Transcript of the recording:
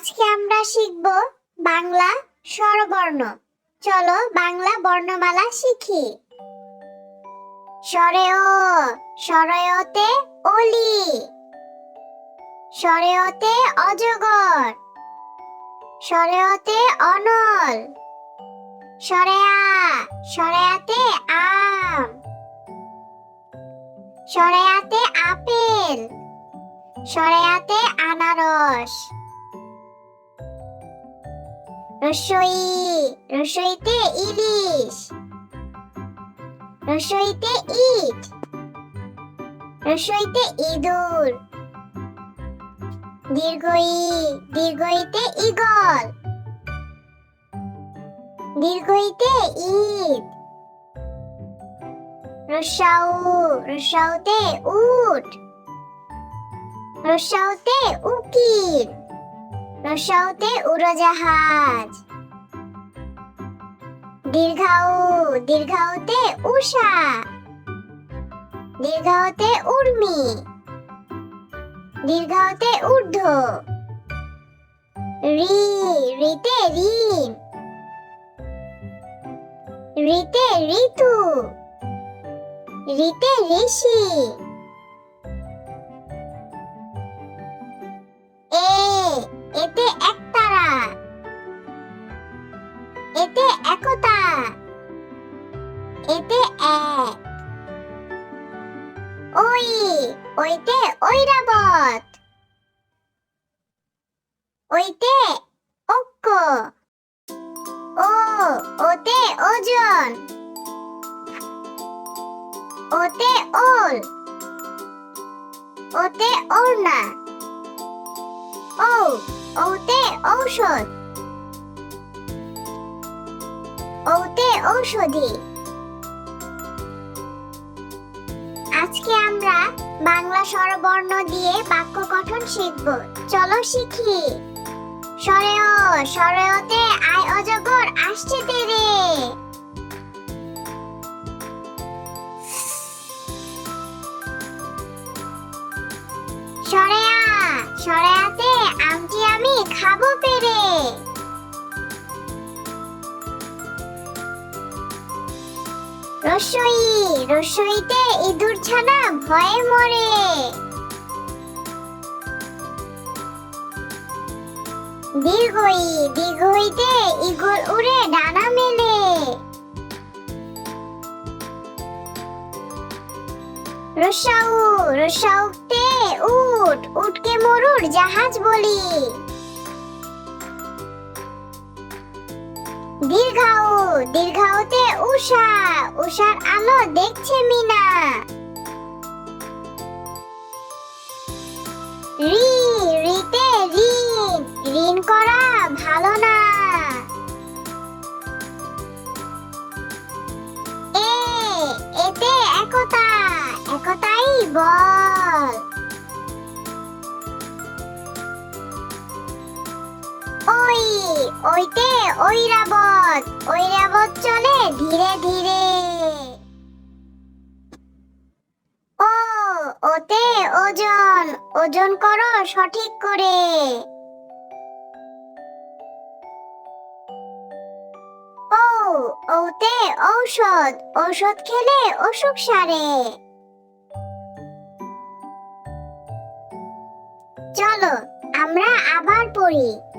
আজকে আমরা শিখব বাংলা স্বরবর্ণ। চলো বাংলা বর্ণমালা শিখি। স্বরে ও স্বরয়তে অলি। স্বরেয়তে অজগর। স্বরেয়তে অনল। স্বরেয়া, স্বরেয়াতে আম। স্বরেয়াতে আপেল। সরেয়াতে আনারস। রসই রসইতে ইলিশ রসইতে ইট রসইতে ইঁদুর দীর্ঘই দীর্ঘইতে ইগল দীর্ঘইতে ঈদ রসাউ রসাউতে উট রসাউতে উকিল রসাউতে উড়োজাহাজ। দীর্ঘাউ, দীর্ঘাউতে উষা দীর্ঘাউতে উর্মি। দীর্ঘাউতে ঊর্ধ্ব। রি, রিতে ঋণ রিতে ঋতু। রিতে ঋষি। এতে একতা। এতে এক। ওই, ওইতে ঐরাবত। ওইতে ঐক্য ও, ওতে ওজন। ওতে ওল। ওতে ওড়না। ও ওতে ঔষধ। ওতে ঔষধি। আজকে আমরা বাংলা স্বরবর্ণ দিয়ে বাক্য গঠন শিখব। চলো শিখি। সরেও সরেওতে আয় অজগর আসছে তেরে। রসই, রসইতে ইঁদুর ছানা ভয়ে মরে। দীর্ঘই, দীর্ঘইতে ইগল উড়ে ডানা মেলে। রসাউ, রসাউতে উট, উটকে মরুর জাহাজ বলি। দীর্ঘাউ দীর্ঘাউতে উষা উষার আলো দেখছে মিনা। রি, রিতে ঋণ ঋণ করা ভালো না। এ, এতে একতা, একতাই বল। ওইতে ঐরাবত। ঐরাবত চলে ধীরে ধীরে। ও, ওতে ওজন। ওজন করো সঠিক করে। ও, ওতে ঔষধ। ঔষধ খেলে অসুখ সারে। চলো, আমরা আবার পড়ি।